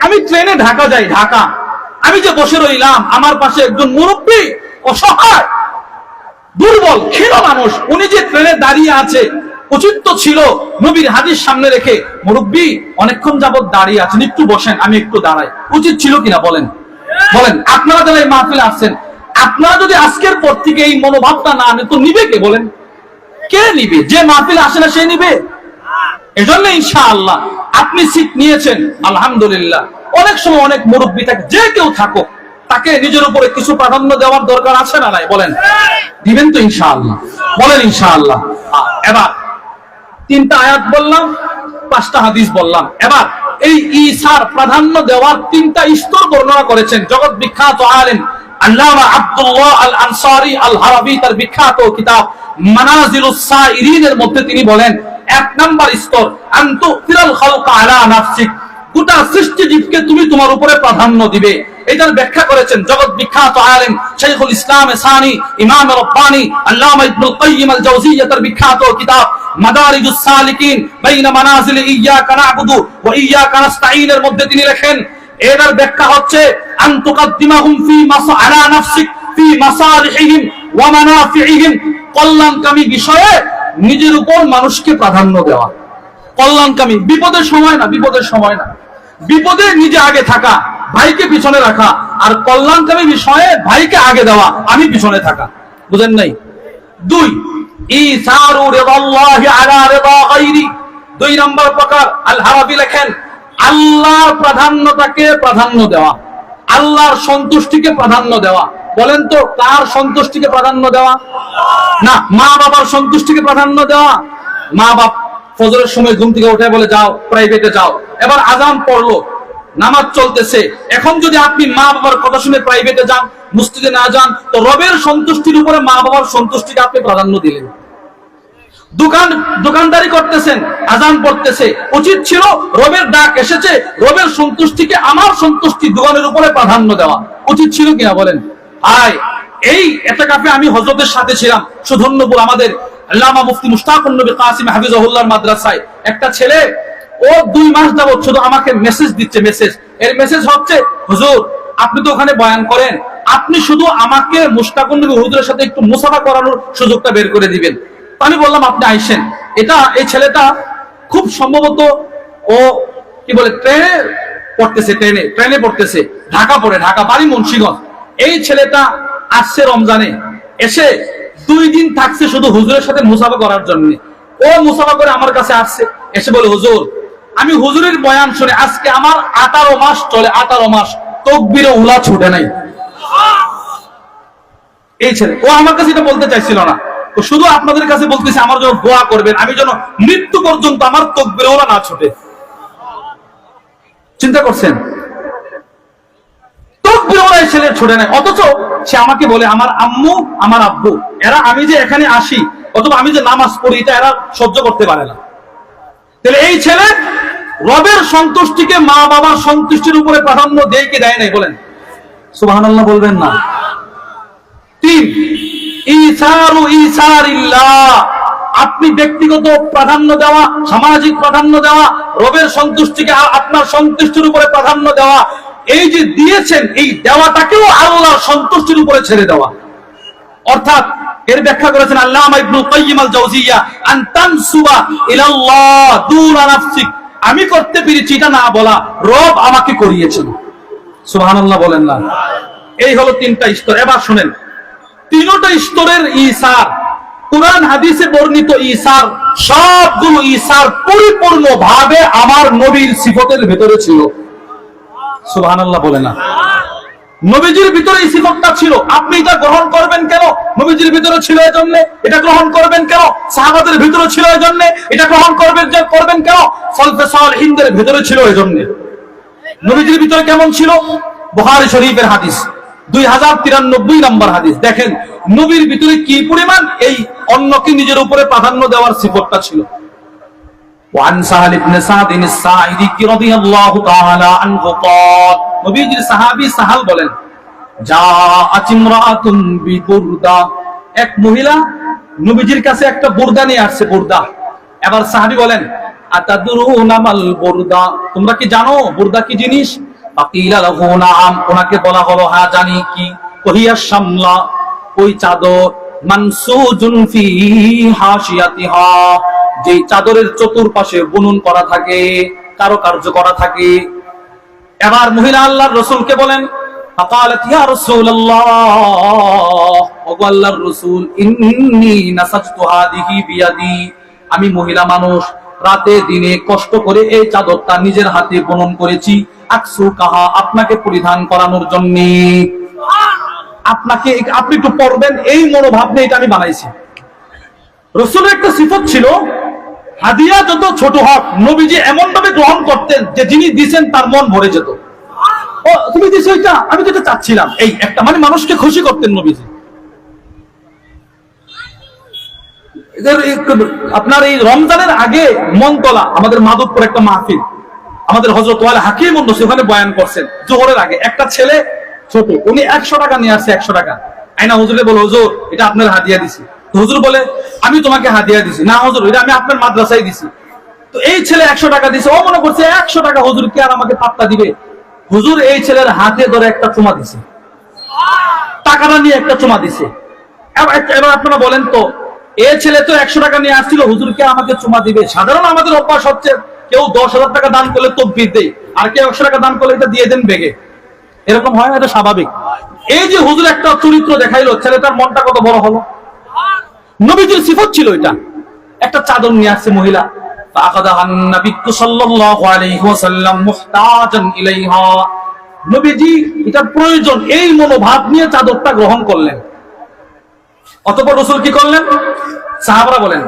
আমি ট্রেনে ঢাকা যাই, ঢাকা। আমি যে বসে রইলাম, আমার পাশে একজন মুরব্বী, অসহায়, দুর্বল, ক্ষীণ মানুষ, উনি যে ট্রেনে দাঁড়িয়ে আছে উচিত ছিল, নবীর হাদিস সামনে রেখে, মুরব্বী, অনেকক্ষণ যাবত দাঁড়িয়ে আছেন, একটু বসেন, আমি একটু দাঁড়াই। উচিত ছিল কিনা বলেন? বলেন, আপনারা যারা এই মাহফিলে আসছেন, আপনারা যদি আজকের পর থেকে এই মনোভাবটা না আনেন তো নিবে কে বলেন? কে নিবে? যে মাহফিলে আসে না, সে নিবে? এজন্য ইনশাআল্লাহ আপনি সিট নিয়েছেন আলহামদুলিল্লাহ। অনেক সময় অনেক মুরব্বী থাকে যে কেউ থাকুক তাকে নিজের উপরে কিছু প্রাধান্য দেওয়ার দরকার আছে না নাই? বলেন। দিবেন তো ইনশাআল্লাহ। বলেন ইনশাআল্লাহ। আ, এবার তিনটা আয়াত বললাম পাঁচটা হাদিস বললাম। এবার এই ঈসার প্রাধান্য দেওয়ার তিনটা স্তর বর্ণনা করেছেন। জগৎ বিখ্যাত আলেম আল্লামা আব্দুল্লাহ আল আনসারি আল হারাবি তার বিখ্যাত কিতাব মানাজিলুস সাইরিনের মধ্যে তিনি বলেন এক নাম্বার স্তর, আন্তু ফিরাল খালকা নাফসিক। গোটা তুমি তোমার উপরে প্রাধান্য দিবে। এটার ব্যাখ্যা করেছেন জগৎ বিখ্যাত আলেম শাইখুল ইসলাম সানি ইমাম রব্বানি, আল্লামা ইবনুল কাইয়িম আল বিখ্যাত কিতাব মাদারিজুস সালিকিন মানাজিল ইয়াকা না'বুদু ওয়া ইয়াকা মধ্যে তিনি লেখেন, এটার ব্যাখ্যা হচ্ছে আন তুকাদ্দিমাহুম ফি মাসা, আলা নাফসিক ফি মাসালিহিহিম ওয়া মানাফিহিম কল্যাণকামী বিষয়ে নিজের উপর মানুষকে প্রাধান্য দেওয়া। কল্যাণকামী, বিপদের সময় না, বিপদের সময় না। বিপদে নিজে আগে থাকা, ভাইকে পিছনে রাখা আর কল্যাণকামী বিষয়ে ভাইকে আগে দেওয়া, আমি পিছনে থাকা। বুঝেন নাই? দুই দুই নম্বর প্রকার আল হারাবি লেখেন, আল্লাহর প্রাধান্যতাকে প্রাধান্য দেওয়া। আল্লাহর সন্তুষ্টিকে প্রাধান্য দেওয়া। বলেন তো, কার সন্তুষ্টিকে প্রাধান্য দেওয়া? না, মা বাবার সন্তুষ্টিকে প্রাধান্য দেওয়া। মা বাপ ফজরের সময় ঘুম থেকে উঠে বলে, যাও প্রাইভেটে যাও। এবার আজান পড়ল, নামাজ চলতেছে। এখন যদি আপনি মা বাবার কথা শুনে প্রাইভেটে যান মুস্তিদে না যান, তো রবের সন্তুষ্টির উপরে মা বাবার সন্তুষ্টিকে আপনি প্রাধান্য দিলেন। দোকান, দোকানদারি করতেছেন, আজান পড়তেছে। উচিত ছিল রবের ডাক এসেছে, রবের সন্তুষ্টিকে আমার সন্তুষ্টি দোকানের উপরে প্রাধান্য দেওয়া। উচিত ছিল কিনা বলেন? আয় এই একটা কাফে আমি হজরতের সাথে ছিলাম। সুধন্যপুর আমাদের আল্লামা মুফতি মুস্তাকুন নবী কাসিম হাফিজাহুল্লাহর মাদ্রাসায়। একটা ছেলে, ও দুই মাস যাবত শুধু আমাকে মেসেজ দিচ্ছে মেসেজ এর মেসেজ হচ্ছে, হুজুর, আপনি তো ওখানে বয়ান করেন। আপনি শুধু আমাকে মুস্তাকুন নবী হুজুরের সাথে একটু মুসাফা করানোর সুযোগটা বের করে দিবেন। আমি বললাম, আপনি আইসেন। এটা, এই ছেলেটা খুব সম্ভবত ও, কি বলে, ট্রেনে পড়তেছে, ট্রেনে ট্রেনে পড়তেছে, ঢাকা পড়ে, ঢাকা, বাড়ি মুন্সিগঞ্জ। এই ছেলেটা আসছে রমজানে, এসে দুই দিন থাকছে শুধু হুজুরের সাথে মুসাফা করার জন্য। ও মুসাফা করে আমার কাছে আসছে, এসে বলে, হুজুর, আমি হুজুরের বয়ান শুনে আজকে আমার আঠারো মাস চলে, আঠারো মাস তকবিরে উলা ছুটে নাই। এই ছেলে, ও আমার কাছে এটা বলতে চাইছিল না। তো শুধু আপনাদের কাছে বলতেছে, আমার জন্য দোয়া করবেন। আমি যেন মৃত্যু পর্যন্ত আমার তকবিরে ওরা না ছুটে। চিন্তা করছেন? ছেলে ছুটে নেয়। অথচ সে আমাকে বলে, আমার আম্মু, আমার আব্বু, এরা আমি যে এখানে আসি, অথবা আমি যে নামাজ পড়ি, এটা এরা সহ্য করতে পারে না। তাহলে এই ছেলে রবের সন্তুষ্টিকে মা বাবার সন্তুষ্টির উপরে প্রাধান্য দেয় কি দেয় নাই বলেন? সুবহানাল্লাহ বলবেন না। তিন আপনি ব্যক্তিগত প্রাধান্য দেওয়া, সামাজিক প্রাধান্য দেওয়া, রবের সন্তুষ্টিকে আপনার সন্তুষ্টির উপরে প্রাধান্য দেওয়া, এই যে দিয়েছেন, এই দেওয়াটাকেও আল্লাহর সন্তুষ্টির উপরে ছেড়ে দেওয়া। অর্থাৎ এর ব্যাখ্যা করেছেন আল্লামা ইবনুল কাইয়িম আল জাওজিয়া আন তানসুবা ইলাল্লাহ দুনা নাফসিক। আমি করতে পেরেছি, এটা না বলা, রব আমাকে করিয়েছেন। সুবহানাল্লাহ বলেন না। এই হলো তিনটা স্তর। এবার শুনেন তিনটা স্তরের ঈসার কোরআন হাদিসে বর্ণিত ঈসার সবগুলো ঈসার পরিপূর্ণ ভাবে আমার নবীর সিফতের ভেতরে ছিল। বলে না। নবীজির ভিতরে এই সিফতটা ছিল। আপনি এটা গ্রহণ করবেন কেন? নবীজির ভিতরে ছিল এই জন্য এটা গ্রহণ করবেন কেন? সাহাবাদের ভিতরে ছিল এই জন্য এটা গ্রহণ করবেন করবেন কেন? সলফে সালেহিনদের ভিতরে ছিল এই জন্য নবীজির ভিতরে কেমন ছিল? বুখারী শরীফের হাদিস। দুই হাজার তিরানব্বই নম্বর হাদিস দেখেন নবীর ভিতরে কি পরিমাণ এই অন্যকে নিজের উপরে প্রাধান্য দেওয়ার সিফতটা ছিল وعن سهل بن سعد الساعدي رضي الله تعالى عنه قال নবীজির সাহাবী সাহাল বলেন জাআত ইমরাআতুন বিবুরদা এক মহিলা নবীজির কাছে একটা বুরদা নিয়ে আসছে বুরদা এবার সাহাবী বলেন আতাদুরুনা মাল বুরদা তোমরা কি জানো বুরদা কি জিনিস ফাকিলা লাহু নাম ওনাকে বলা হলো হা জানি কি। কহিয়া সামলা ওই চাদর যে চাদরের চতুর্পাশে বুনুন করা থাকে কারও কার্য করা থাকে। এবার মহিলা আল্লাহর রসুলকে বলেন আমি মহিলা মানুষ, রাতে দিনে কষ্ট করে এই চাদরটা নিজের হাতে বনন করেছি। আকসু কাহা, আপনাকে পরিধান করানোর জন্য। আপনাকে আপনি একটু পড়বেন, এই মনোভাব নিয়ে এটা আমি বানাইছি। রসুলের একটা সিফত ছিল, হাদিয়া যত ছোট হোক, নবীজি এমন ভাবে গ্রহণ করতেন যে যিনি দিছেন তার মন ভরে যেত। ও, তুমি দিছো এটা? আমি তো এটা চাচ্ছিলাম। এই একটা মানে মানুষকে খুশি করতেন নবীজি। আপনার এই রমজানের আগে মনতলা আমাদের মাধবপুর একটা মাহফিল। আমাদের হজরত হাকিম ওখানে বয়ান করছেন। জোহরের আগে একটা ছেলে ছোট, উনি একশো টাকা নিয়ে আসছে, একশো টাকা। আইনা হুজুরে বলে, হুজুর, এটা আপনার হাদিয়া দিছি। হজুর বলে, আমি তোমাকে হাদিয়া দিছি। না হুজুর, এটা আমি আপনার মাদ্রাসায় দিছি। তো এই ছেলে একশো টাকা দিছে। ও মনে করছে, একশো টাকা হুজুর কি আর আমাকে পাত্তা দিবে? হুজুর এই ছেলের হাতে ধরে একটা চুমা দিছে। টাকাটা নিয়ে একটা চুমা দিছে। এবার আপনারা বলেন তো, এ ছেলে তো একশো টাকা নিয়ে আসছিল হুজুরকে আমাকে চুমা দিবে? সাধারণ আমাদের অভ্যাস হচ্ছে কেউ দশ হাজার টাকা দান করলে তকবির দেয়, আর কেউ একশো টাকা দান করলে এটা দিয়ে দেন বেগে। এরকম হয় না, এটা স্বাভাবিক। এই যে হুজুর একটা চরিত্র দেখাইলো, ছেলেটার মনটা কত বড় হলো। নবীজির সিফত ছিল এটা। একটা চাদর নিয়ে আসছে মহিলা। প্রয়োজন, এই মনোভাব নিয়ে চাদরটা গ্রহণ করলেন। অতপর রসুল কি করলেন? সাহাবরা বলেন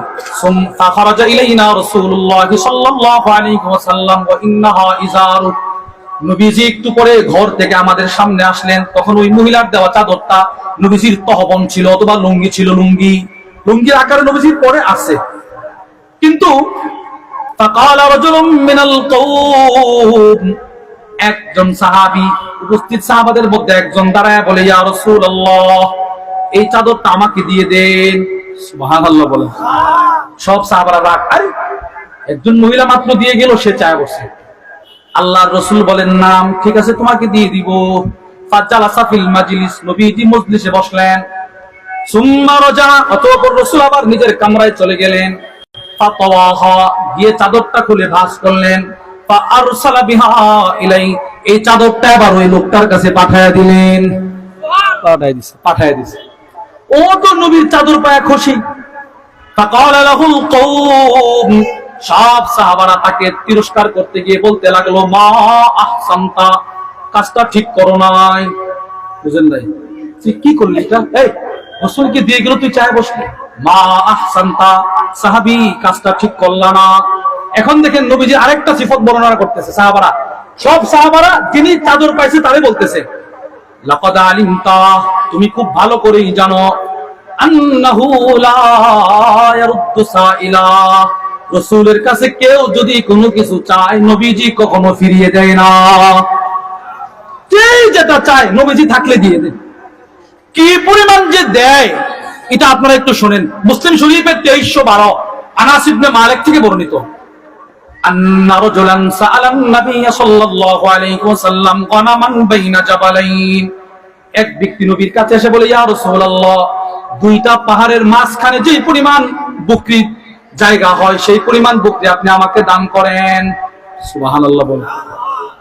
ফাখরাজা ইলাইনা রাসূলুল্লাহ সাল্লাল্লাহু আলাইহি ওয়াসাল্লাম ওয়া ইন্নাহা ইজারু নবীজি একটু পরে ঘর থেকে আমাদের সামনে আসলেন। তখন ওই মহিলার দেওয়া চাদরটা নবীজির তহবন ছিল অথবা লুঙ্গি ছিল, লুঙ্গি। লুঙ্গির আকারে নবীজির পরে আছে। কিন্তু একজন সাহাবি, উপস্থিত সাহাবাদের মধ্যে একজন দাঁড়ায় বলে, ইয়া রাসূলুল্লাহ, এই চাদরটা আমাকে দিয়ে দেন। সুবহানাল্লাহ বলে সব সাহাবারা রাগ, আরে, একজন মহিলা মাত্র দিয়ে গেল, সে চায় বসে আল্লাহর রসুল বলেন, নাম, ঠিক আছে, তোমাকে দিয়ে দিব। ফাজ্জালাসা ফিল মাজলিস, নবীজি মজলিসে বসলেন। সুম্মা রাজা, অতঃপর রসুল আবার নিজের কামরায় চলে গেলেন। গিয়ে চাদরটা খুলে ভাঁজ করলেন। এই চাদরটা আবার ওই লোকটার কাছে পাঠায়া দিলেন। পাঠায় দিছে পাঠায় দিছে। ও তো নবীর চাদর পায়া খুশি। সব সাহাবারা তাকে তিরস্কার করতে গিয়ে বলতে লাগল, মা কাজটা ঠিক করো নাই। বুঝেন নাই? কি করলি এটা? এই দিয়ে গেল, তুই চায় বসলি। মা আহসানতা, সাহাবি, কাজটা ঠিক করলা না। এখন দেখেন নবীজি আরেকটা সিফত বর্ণনা করতেছে সাহাবারা। সব সাহাবারা যিনি চাদর পাইছে তারে বলতেছে। তুমি খুব ভালো করেই জানো রাসূলের কাছে কেউ যদি কোনো কিছু চায়, নবীজি কখনো ফিরিয়ে দেয় না। যেটা চায়, নবীজি থাকলে দিয়ে দেন কি পরিমাণ যে দেয়, এটা আপনারা একটু শোনেন। মুসলিম শরীফের তেইশশো বারো, আনাস ইবনে মালিক থেকে বর্ণিত। أن رجلا سأل النبي صلى الله عليه وسلم غنما بين جبلين এক ব্যক্তি নবীর কাছে এসে বলে ইয়া রাসূলুল্লাহ দুইটা পাহাড়ের মাঝখানে যে পরিমাণ বকরি জায়গা হয় সেই পরিমাণ বকরি আপনি আমাকে দান করেন সুবহানাল্লাহ বলে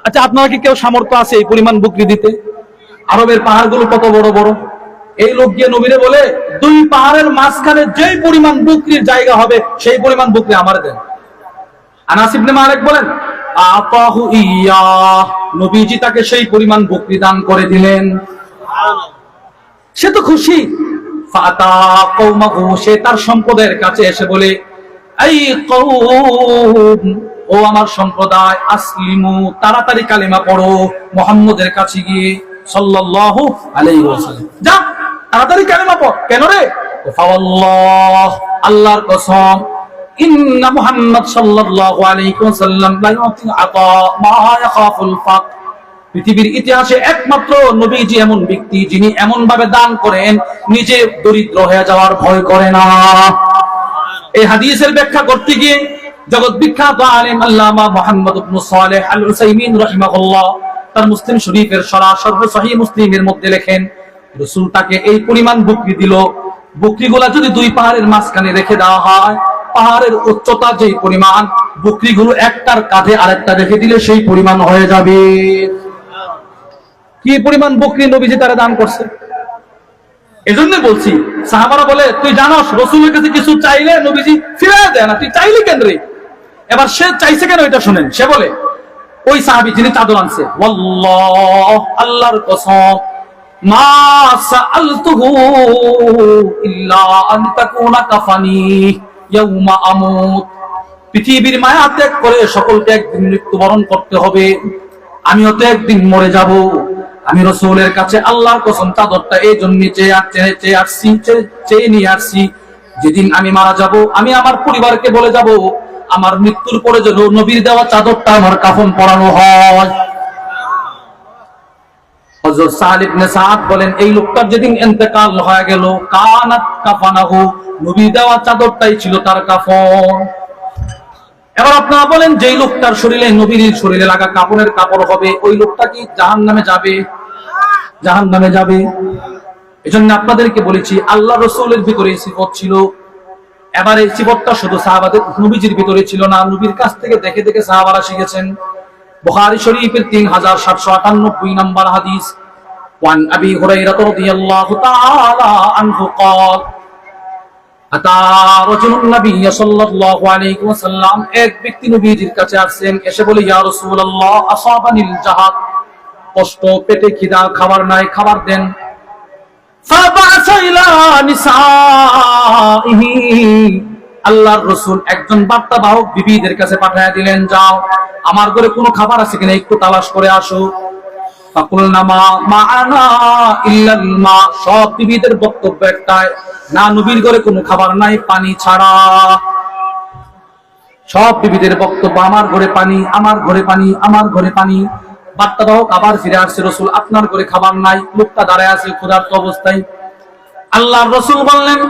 আচ্ছা আপনার কি কেউ সামর্থ্য আছে এই পরিমাণ বকরি দিতে আরবের পাহাড়গুলো কত বড় বড় এই লোক গিয়ে নবীরে বলে দুই পাহাড়ের মাঝখানে যেই পরিমাণ বকরির জায়গা হবে সেই পরিমাণ বকরি আমার দেন আনাস ইবনে বলেন, আতাহু ইয়া নবীজি তাকে সেই পরিমাণ বকরি দান করে দিলেন। সে তো খুশি। ফাতা কওমাহু, সে তার সম্প্রদায়ের কাছে এসে বলে, এই কওম, ও আমার সম্প্রদায়, আসলিমু, তাড়াতাড়ি কালিমা পড়ো মুহাম্মদের কাছে গিয়ে সাল্লাল্লাহু আলাইহি ওয়াসাল্লাম। যা, তাড়াতাড়ি কালিমা পড়, কেন রে? ফাওয়াল্লাহ আল্লাহর কসম ইন্না মুহাম্মদ পৃথিবীর ইতিহাসে একমাত্র নবীজি এমন ব্যক্তি যিনি এমন ভাবে দান করেন, নিজে দরিদ্র হয়ে যাওয়ার ভয় করে না। এই হাদিসের ব্যাখ্যা করতে গিয়ে জগৎ বিখ্যাত আলেম আল্লামা মোহাম্মদ সালেহ আল তার মুসলিম শরীফের সরাসর সহি মুসলিমের মধ্যে লেখেন, রসুল তাকে এই পরিমাণ বকরি দিল। বকরিগুলা যদি দুই পাহাড়ের মাঝখানে রেখে দেওয়া হয় পাহাড়ের উচ্চতা যেই পরিমাণ, বকরিগুলো একটার কাঁধে আরেকটা রেখে দিলে সেই পরিমাণ হয়ে যাবে। কি পরিমাণ বকরি নবীজি তারা দান করছে? এজন্য বলছি, সাহাবারা বলে, তুই জানোস, রসুলের কাছে কিছু চাইলে নবীজি ফিরে দেয় না, তুই চাইলি কেন রে? এবার সে চাইছে কেন এটা শুনেন? সে বলে, ওই সাহাবি যিনি চাদর আনছে আল্লাহর কসম, মা সাআলতুহু ইল্লা আন কাফানি। পৃথিবীর মায়া ত্যাগ করে সকলকে একদিন মৃত্যুবরণ করতে হবে। আমিও তো একদিন মরে যাব। আমি রসুলের কাছে আল্লাহর কসম চাদরটা এই জন্য চেয়ে আসছি চেয়ে নিয়ে আসছি। যেদিন আমি মারা যাব, আমি আমার পরিবারকে বলে যাব, আমার মৃত্যুর পরে যেন নবীর দেওয়া চাদরটা আমার কাফন পরানো হয়। হযরত সাদ ইবনে বলেন, এই লোকটার যেদিন ইন্তেকাল হয়ে গেল, কানাত কাফানাহু। নবী দেওয়া চাদরটাই ছিল তার কাফন। এবার আপনারা বলেন, যেই লোকটার শরীরে, নবীর শরীরে লাগা কাপড়ের কাপড় হবে, ওই লোকটা কি জাহান নামে যাবে? জাহান নামে যাবে। এজন্য আপনাদেরকে বলেছি, আল্লাহ রসুলের ভিতরে এই সিফত ছিল। এবার এই সিফতটা শুধু সাহাবাদের, নবীজির ভিতরে ছিল না, নবীর কাছ থেকে দেখে দেখে সাহাবারা শিখেছেন। বুখারী শরীফের তিন হাজার সাতশো আটানব্বই নম্বর হাদিস وعن أبي هريرة رضي الله تعالى عنه قال أتى رجل النبي صلى الله عليه وسلم এক ব্যক্তি নবীজির কাছে আসছেন এসে বলে ইয়া রাসূলুল্লাহ আসাবানিল জাহাদ কষ্ট পেটে খিদা খাবার নাই খাবার দেন فبعث إلى نسائه আল্লাহর রসুল একজন বার্তা বাহক বিবিদের কাছে পাঠিয়ে দিলেন, যাও, আমার ঘরে কোনো খাবার আছে কিনা একটু তালাশ করে আসো। আপনার ঘরে খাবার নাই। লোকটা দাঁড়ায় আছে, ক্ষুধার্ত অবস্থায়। আল্লাহ রসুল বললেন?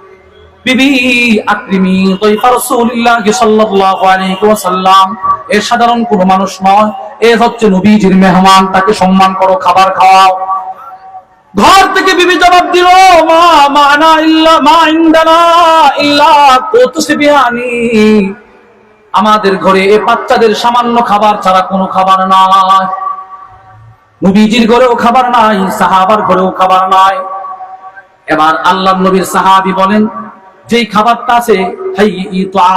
বিবি আকরিমি তৈফা রাসূলুল্লাহ সাল্লাল্লাহু আলাইহি সাধারণ কোনো মানুষ নয়, এ হচ্ছে নবীজির মেহমান, তাকে সম্মান করো, খাবার খাওয়াও। ঘর থেকে বিবি জবাব দিল, মা মানা ইল্লা, মা ইনদানা ইল্লা কুতুসবিয়ানি। আমাদের ঘরে এ বাচ্চাদের সামান্য খাবার ছাড়া কোনো খাবার নাই। নবীজির ঘরেও খাবার নাই, সাহাবার ঘরেও খাবার নাই। এবার আল্লাহ নবীর সাহাবি বলেন যেই খাবারটা আছে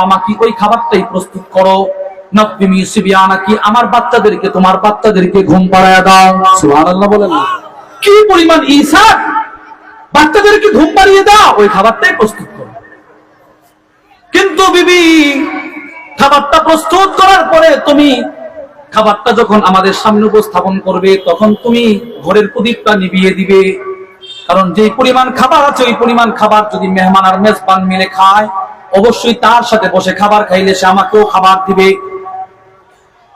আমাকে ওই খাবারটাই প্রস্তুত করো। আমার বাচ্চাদেরকে, তোমার বাচ্চাদেরকে ঘুম পাড়ায় দাও। সুবহানাল্লাহ বলেন না। কি পরিমাণ ঈসা বাচ্চাদেরকে ঘুম পাড়িয়ে দাও, ওই খাবারটাই প্রস্তুত করো। কিন্তু বিবি, খাবারটা প্রস্তুত করার পরে তুমি খাবারটা যখন আমাদের সামনে উপস্থাপন করবে, তখন তুমি ঘরের প্রদীপটা নিভিয়ে দিবে। কারণ যে পরিমাণ খাবার আছে, ওই পরিমাণ খাবার যদি মেহমান আর মেজবান মিলে খায়, অবশ্যই তার সাথে বসে খাবার খাইলে সে আমাকেও খাবার দিবে।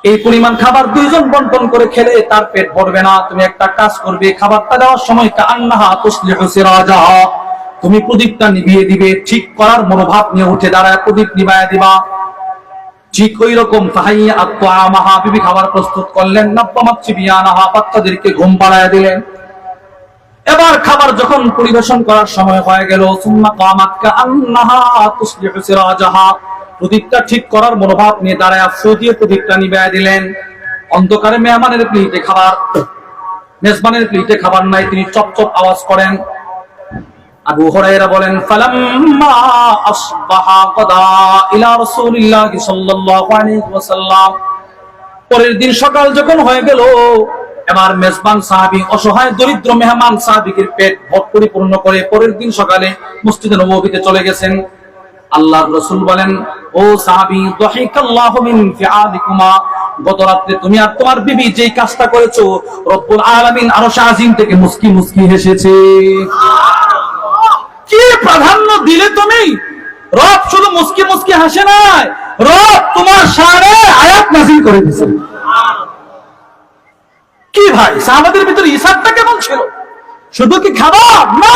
এই পরিমাণ খাবার দুইজন বন্টন করে খেলে তার পেট ভরবে না। তুমি একটা কাজ করবে, খাবারটা দেওয়ার সময় সিরাজাহা তুমি প্রদীপটা নিভিয়ে দিবে, ঠিক করার মনোভাব নিয়ে উঠে দাঁড়ায়, প্রদীপ নিভায়া দিবা। ঠিক ওই রকম তাহাইয়া আত্মামাহা বিবি খাবার প্রস্তুত করলেন নব্বমাচ্ছি বিয়ানাহা বাচ্চাদেরকে ঘুম পাড়ায় দিলেন। এবার খাবার যখন পরিবেশন করার সময় হয়ে গেল, সুম্মা প্রদীপটা ঠিক করার মনোভাব নিয়ে দাঁড়ায় আফসো দিয়ে প্রদীপটা নিভায়া দিলেন। অন্ধকারে মেহমানের প্লেটে খাবার, মেজবানের প্লেটে খাবার নাই, তিনি চপ চপ আওয়াজ করেন। আবু হুরায়রা বলেন, ফালাম্মা আসবাহা কদা ইলা রাসূলিল্লাহি সাল্লাল্লাহু আলাইহি ওয়াসাল্লাম। পরের দিন সকাল যখন হয়ে গেল এবার মেজবান সাহাবী অসহায় দরিদ্র মেহমান সাহাবীকে পেট ভর পরিপূর্ণ করে পরের দিন সকালে মসজিদে নববীতে চলে গেছেন। আল্লাহর রাসূল বলেন, ও সাহাবী গত রাত্রে তুমি আর তোমার বিবি যেই কাজটা করেছ, রব্বুল আলামিন আরও শাহিন থেকে মুস্কি মুস্কি হেসেছে। কি প্রাধান্য দিলে তুমি? রব শুধু মুস্কি মুস্কি হাসে নাই, রব তোমার সারে আয়াত নাজিল করে দিছে কি ভাই সাহাবাদের ভিতরে ইসাবটা কেমন ছিল শুধু কি খাবার না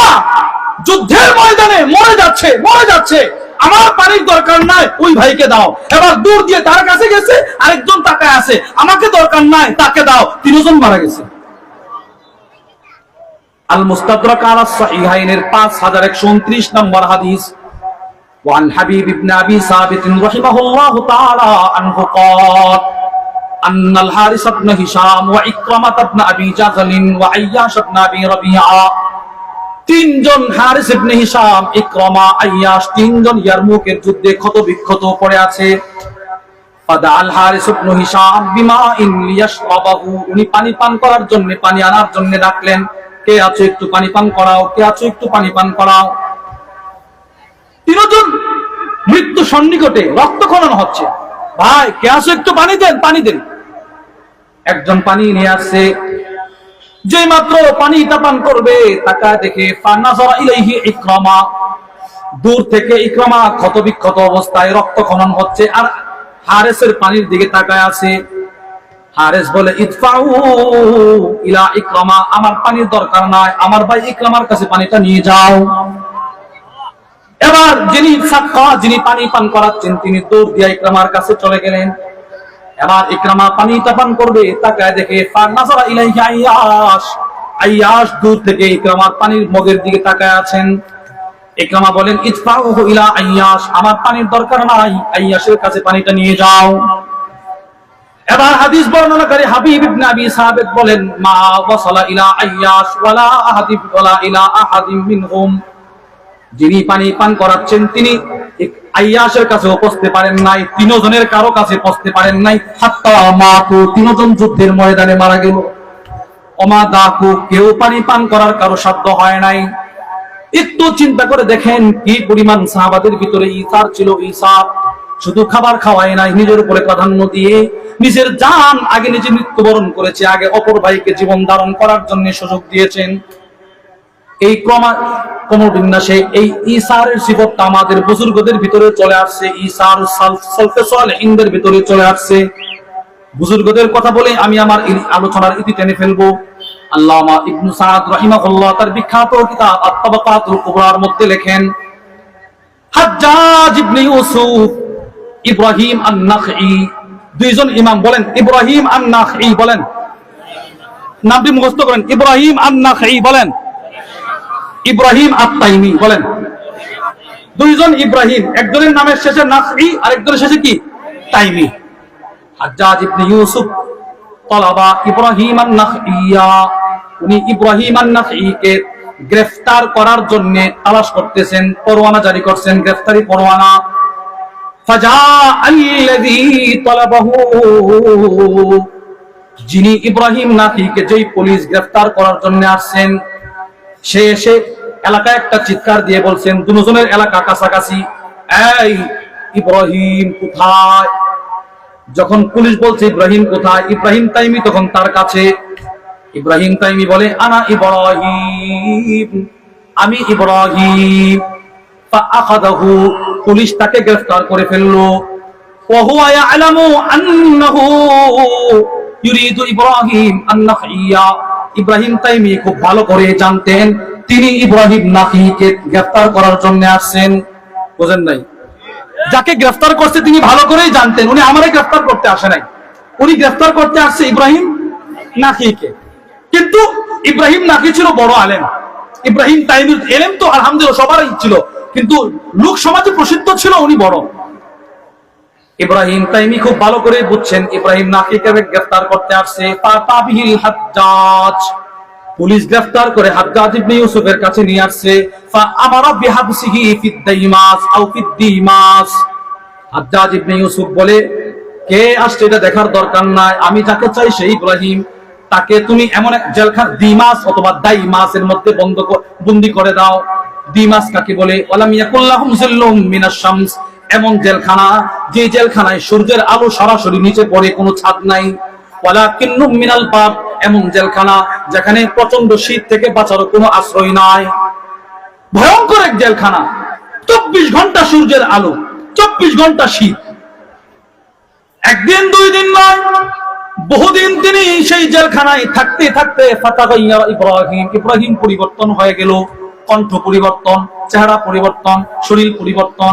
যুদ্ধের ময়দানে মরে যাচ্ছে মরে যাচ্ছে আমার পানির দরকার নাই ওই ভাইকে দাও এবার দূর দিয়ে তার কাছে গেছে আরেকজন তাকায় আছে আমাকে দরকার নাই তাকে দাও তিনজন মারা গেছে আল মুস্তাদরাক আলা সাহিহাইনের 5129 নম্বর হাদিস وعن حبيب بن ابي ثابت رحمه الله تعالى عنه قال أن الحارث بن هشام وإكرمة بن أبي جهل وعياش بن أبي ربيعة তিনজন হারিস ইবনে হিশাম ইকরামা আইয়াশ তিনজন ইয়ারমুকের যুদ্ধে ক্ষত বিক্ষত পড়ে আছে ফাদা আল হারিস ইবনে হিশাম বিমাইন লিয়াশরাবাহু উনি পানি পান করার জন্য পানি আনার জন্য ডাকলেন কে আছো একটু পানি পান করাও কে আছো একটু পানি পান করাও তিনজন মৃত্যু সন্নিকটে রক্তক্ষরণ হচ্ছে ভাই কে আছো একটু পানি দেন পানি দেন একজন পানি নিয়ে আসছে। যে মাত্র পানি পান করবে তাকা দেখে ইকরামা। দূর থেকে ইকরামা ক্ষত বিক্ষত অবস্থায় রক্ত খনন হচ্ছে আর হারেসের পানির দিকে তাকায় আছে। হারেস বলে ইতফাউ ইলা ইকরামা, আমার পানির দরকার নাই, আমার ভাই ইকরামার কাছে পানিটা নিয়ে যাও। এবার যিনি সাক্কা যিনি পানি পান করাচ্ছেন, তিনি দৌড় দিয়া ইকরামার কাছে চলে গেলেন। এবার ইকরামা পানি পান করবে তাকায় দেখে দূর থেকে ইকরামার পানির মগের দিকে তাকায় আছেন। ইকরামা বলেন ইলা আইয়াশ আমার পানির দরকার নাই আইয়াশের কাছে পানিটা নিয়ে যাও। এবার হাদিস বর্ণনাকারী হাবিব ইবনে আবি বলেন, মা ওয়াসালা ইলা আইয়াশ ওয়ালা আহাদিব, ওয়ালা ইলা আহাদিম মিনহুম। যিনি পানি পান করাচ্ছেন, তিনি এক আইয়াসের কাছে পৌঁছতে পারেন নাই, তিনজনের কারও কাছে পৌঁছতে পারেন নাই। হাত্তা মাতু তিনজন যুদ্ধের ময়দানে মারা গেল। অমা দাকু কেউ পানি পান করার কারও সাধ্য হয় নাই। একটু চিন্তা করে দেখেন কি পরিমাণ সাহাবাদের ভিতরে ইসার ছিল ইসার শুধু খাবার খাওয়ায় নাই, নিজের উপরে প্রাধান্য দিয়ে নিজের জান আগে নিজে মৃত্যুবরণ করেছে, আগে অপর ভাইকে জীবন ধারণ করার জন্য সুযোগ দিয়েছেন। এই ক্রমা ক্রমবিন্যাসে এই ইসারের সিফতটা আমাদের বুজুর্গদের ভিতরে চলে আসছে, ইসার সলফে ভিতরে চলে আসছে। বুজুর্গদের কথা বলে আমি আমার আলোচনার ইতি টেনে ফেলব। আল্লামা সাদ তার বিখ্যাত কিতাব কুবরার মধ্যে লেখেন, হাজ্জাজ ইবনে ইউসুফ ইব্রাহিম আন-নাখঈ। দুইজন ইমাম বলেন, ইব্রাহিম আন-নাখঈ বলেন। নামটি মুখস্থ করেন, ইব্রাহিম আন-নাখঈ বলেন। ইব্রাহিম আত্মাইমি বলেন। দুইজন ইব্রাহিম, একজনের নামের শেষে নাসি আর একজনের শেষে কি? তাইমি। হাজ্জাজ ইবনে ইউসুফ, তলাবা ইব্রাহিম আন-নাখইয়া উনি ইব্রাহিম আন-নাখইকে গ্রেফতার করার জন্য তালাশ করতেছেন, পরোয়ানা জারি করছেন, গ্রেফতারি পরোয়ানা। যিনি ইব্রাহিম নাকিকে যেই পুলিশ গ্রেফতার করার জন্য আসছেন সে এসে এলাকায় একটা চিৎকার দিয়ে বলছেন, দুজনের এলাকা কাছাকাছি। এই ইব্রাহিম কোথায়? যখন পুলিশ বলছে, ইব্রাহিম কোথায়? ইব্রাহিম তাইমি তখন তার কাছে, ইব্রাহিম তাইমি বলে, আনা ইব্রাহিম, আমি ইব্রাহিম। পুলিশ তাকে গ্রেফতার করে ফেলল। ইব্রাহিম ইব্রাহিম তাইমি খুব ভালো করে জানতেন। তিনি ইব্রাহিম নাকিকে গ্রেফতার করার জন্য আসছেন। বোঝেন নাই? যাকে গ্রেফতার করছে তিনি ভালো করেই জানতেন। উনি আমারে গ্রেফতার করতে আসে নাই। উনি গ্রেফতার করতে আসছে ইব্রাহিম নাকিকে কিন্তু ইব্রাহিম নাকি ছিল বড় আলেম। ইব্রাহিম তাইমির এলেম তো আলহামদুলিল্লাহ সবারই ছিল। কিন্তু লোক সমাজে প্রসিদ্ধ ছিল উনি বড়। ইব্রাহিম তাইমি খুব ভালো করে বুঝছেন, ইব্রাহিম নাকিকে গ্রেফতার করতে আসছে? ফাতাবিহিল হাজ্জাজ। পুলিশ গ্রেফতার করে হাজ্জাজ ইবনে ইউসুফের কাছে নিয়ে আসছে। ফাআমারা বিহাবসিহি ফিদ দাইমাস আও ফিদ দিমাস হাজ্জাজ ইবনে ইউসুফ বলে, কে আসছে এটা দেখার দরকার নাই। আমি যাকে চাই সেই ইব্রাহিম। তাকে তুমি এমন এক জেলখান, দিমাস অথবা দাইমাসের মধ্যে বন্ধ বন্দি করে দাও। দিমাস কাকে বলে? ওয়ালাম ইয়াকুল্লাহুম জিল্লুম মিনাশ শামস। এমন জেলখানা, যে জেলখানায় সূর্যের আলো সরাসরি নিচে পড়ে, কোনো ছাদ নাই। ওয়ালাকিন্নুম মিনাল পাপ এমন জেলখানা যেখানে প্রচণ্ড শীত থেকে বাঁচারও কোনো আশ্রয় নাই। ভয়ঙ্কর এক জেলখানা, চব্বিশ ঘণ্টা সূর্যের আলো, চব্বিশ ঘণ্টা শীত। একদিন, দুই দিন নয়, বহুদিন তিনি সেই জেলখানায় থাকতে থাকতে ইব্রাহিম ইব্রাহিম পরিবর্তন হয়ে গেল। কণ্ঠ পরিবর্তন, চেহারা পরিবর্তন, শরীর পরিবর্তন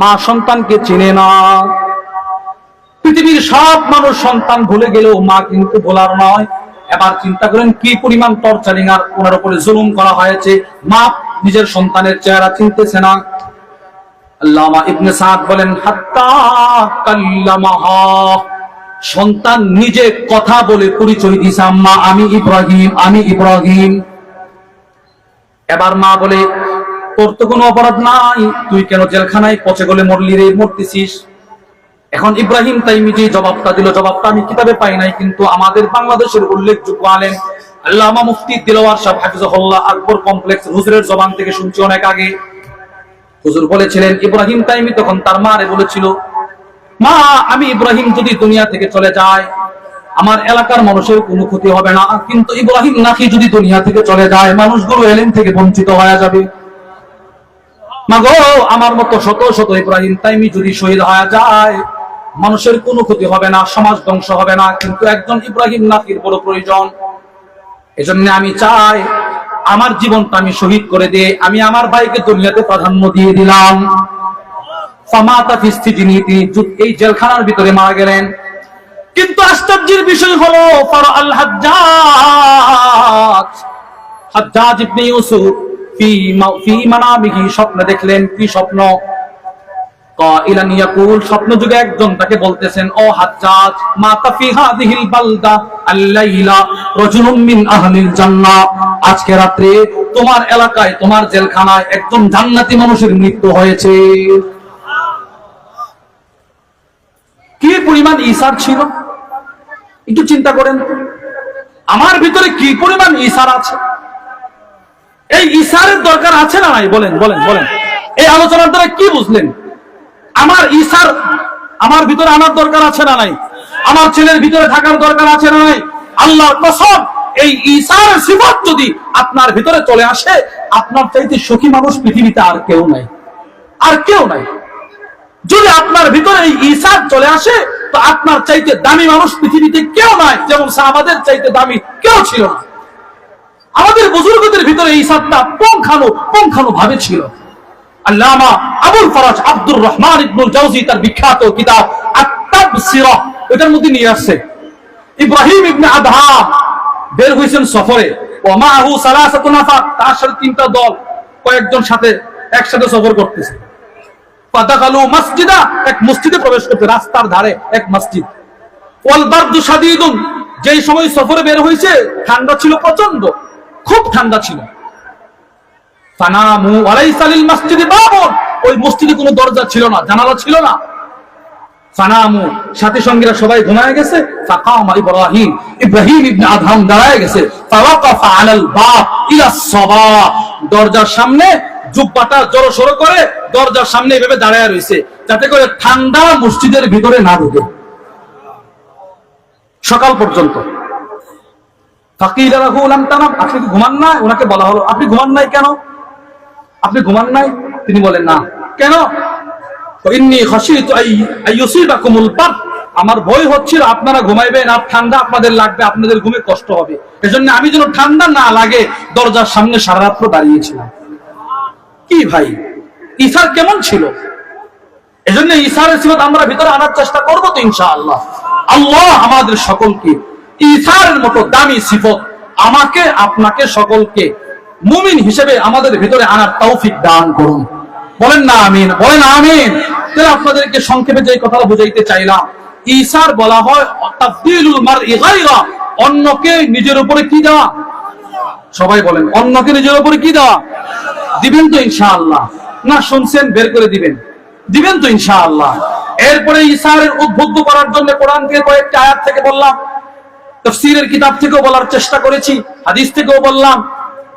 মা সন্তানকে চিনে না। পৃথিবীর সব মানুষ সন্তান ভুলে গেলেও মা কিন্তু ভোলার নয়। এবার চিন্তা করেন, কি পরিমাণ টর্চারিং আর ওনার উপরে জুলুম করা হয়েছে। মা নিজের সন্তানের চেহারা চিনতেছে না। আল্লামা ইবনে সাদ বলেন, হাত্তা কাল্লামাহা। সন্তান নিজে কথা বলে পরিচয় দিছে, আম্মা আমি ইব্রাহিম আমি ইব্রাহিম। এবার মা বলে তোর তো কোনো অপরাধ নাই। তুই কেন জেলখানায় পচে গলে মরলি রে? মরতেছিস। এখন ইব্রাহিম তাইমি যে জবাবটা দিল, জবাবটা আমি কিতাবে পাই নাই, কিন্তু আমাদের বাংলাদেশের উল্লেখযোগ্য আলেন আল্লামা মুফতি দিলওয়ার সাহেব হাফিজাহুল্লাহ আকবর কমপ্লেক্স হুজুরের জবান থেকে শুনছি অনেক আগে। হুজুর বলেছিলেন, ইব্রাহিম তাইমি তখন তার মা মারে বলেছিল, মা, আমি ইব্রাহিম যদি দুনিয়া থেকে চলে যায়, আমার এলাকার মানুষের কোনো ক্ষতি হবে না। কিন্তু ইব্রাহিম নাকি যদি দুনিয়া থেকে চলে যায়, মানুষগুলো এলেন থেকে বঞ্চিত হয়ে যাবে। আমার মতো শত শত ইব্রাহিম তাইমি যদি শহীদ হয়ে যায়, মানুষের কোনো ক্ষতি হবে না, সমাজ ধ্বংস হবে না, কিন্তু একজন ইব্রাহিম নাকির বড় প্রয়োজন। এজন্য আমি চাই, আমার জীবনটা আমি শহীদ করে দিয়ে আমি আমার ভাইকে দুনিয়াতে প্রাধান্য দিয়ে দিলাম। তিনি এই জেলখানার ভিতরে মারা গেলেন। কিন্তু আশ্চর্যের বিষয় হলো ফারা আল ইউসুফ দেখলেন, কি স্বপ্ন? আজকে তোমার এলাকায়, তোমার জেলখানায় একজন জান্নাতি মানুষের মৃত্যু হয়েছে। কি পরিমাণ ইসার ছিল? একটু চিন্তা করেন। আমার ভিতরে কি পরিমাণ ইসার আছে? এই ইসারের দরকার আছে না নাই? বলেন বলেন বলেন। এই আলোচনার দ্বারা কি বুঝলেন? আমার ইসার আমার ভিতরে আনার দরকার আছে না নাই? আমার ছেলের ভিতরে থাকার দরকার আছে না নাই? আল্লাহর কসম, এই ইসার সিফত যদি আপনার ভিতরে চলে আসে, আপনার চাইতে সুখী মানুষ পৃথিবীতে আর কেউ নাই। আর কেউ নাই। যদি আপনার ভিতরে এই ইসার চলে আসে, তো আপনার চাইতে দামি মানুষ পৃথিবীতে কেউ নাই, যেমন আমাদের চাইতে দামি কেউ ছিল না। আমাদের বুজুর্গদের ভিতরে এই সাতটা পঙ্খানো পঙ্খানো ভাবে ছিল। আল্লামা আবুল ফরাজ আব্দুর রহমান ইবনুল জাওজি তার বিখ্যাত কিতাব আত-তাবসিরা এটার মধ্যে নিয়ে আসছে। ইব্রাহিম ইবনে আদহাম বের হইছেন সফরে। ওয়া মাহু সালাসাতু নাফার তার সাথে তিনটা দল কয়েকজন সাথে একসাথে সফর করতেছে। ফাদাখালু মসজিদা, এক মসজিদে প্রবেশ করতে, রাস্তার ধারে এক মসজিদ। ওয়াল বারদু শাদীদুন, যেই সময় সফরে বের হইছে ঠান্ডা ছিল প্রচণ্ড খুব ঠান্ডা ছিল। ফানামু ওয়ালাইসা লিল মসজিদে দরজার সামনে জুব্বাটা করে দরজার সামনে এভাবে দাঁড়ায় রয়েছে, যাতে করে ঠান্ডা মসজিদের ভিতরে না ঢুকে। সকাল পর্যন্ত। ফাকিলা তানাম আপনি ঘুমান নাই? ওনাকে বলা হলো, আপনি ঘুমান নাই কেন? আপনি ঘুমান নাই? তিনি বলেন, না। কেন? ইন্নি আই আইয়ুসিবাকুমুল বারদ আমার ভয় হচ্ছিল আপনারা ঘুমাইবেন আর ঠান্ডা আপনাদের লাগবে, আপনাদের ঘুমে কষ্ট হবে। এজন্য আমি যেন ঠান্ডা না লাগে, দরজার সামনে সারা রাত্র দাঁড়িয়েছিলাম। কি ভাই? ইসার কেমন ছিল? এজন্য ইসারের সিফত আমরা ভিতরে আনার চেষ্টা করব তো ইনশাআল্লাহ। আল্লাহ আমাদের সকলকে ইসারের মতো দামি সিফত আমাকে, আপনাকে সকলকে মুমিন হিসেবে আমাদের ভিতরে আনার তৌফিক দান করুন। বলেন না আমিন, বলেন আমিন। তাহলে আপনাদেরকে সংক্ষেপে যে কথাটা বুঝাইতে চাইলাম ঈসার বলা হয় অন্যকে নিজের উপরে কি দেওয়া? সবাই বলেন, অন্যকে নিজের উপরে কি দেওয়া? দিবেন তো ইনশাআল্লাহ। না, শুনছেন, বের করে দিবেন। দিবেন তো ইনশাআল্লাহ। এরপরে ঈসারের উদ্বুদ্ধ করার জন্য কোরআন থেকে কয়েকটি আয়াত থেকে বললাম তফসিরের কিতাব থেকেও বলার চেষ্টা করেছি, হাদিস থেকেও বললাম।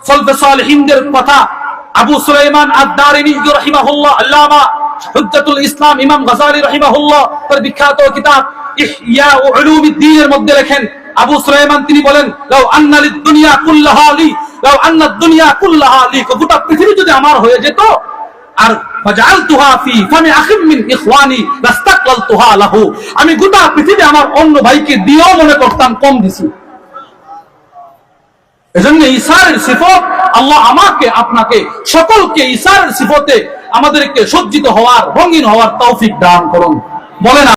সলফে সালেহিনদের কথা আবু সুলাইমান আদ-দারিমি রাহিমাহুল্লাহ, আল্লামা হুজ্জাতুল ইসলাম ইমাম গাজালি রাহিমাহুল্লাহ, তার বিখ্যাত কিতাব ইহইয়া ও উলুমিদ্দিনের মধ্যে লেখেন। আবু সুলাইমান তিনি বলেন, লাউ আন্না লিদ দুনিয়া কুল্লাহা লি, লাউ আন্না দুনিয়া কুল্লাহা লি গোটা পৃথিবী যদি আমার হয়ে যেত, আর আমি গোটা পৃথিবী আমার অন্য ভাইকে দিয়েও মনে করতাম, কম দিছি। এজন্য ইসারের সিফত আল্লাহ আমাকে, আপনাকে, সকলকে ইসারের সিফতে আমাদেরকে সজ্জিত হওয়ার, রঙিন হওয়ার তৌফিক দান করুন। বলেন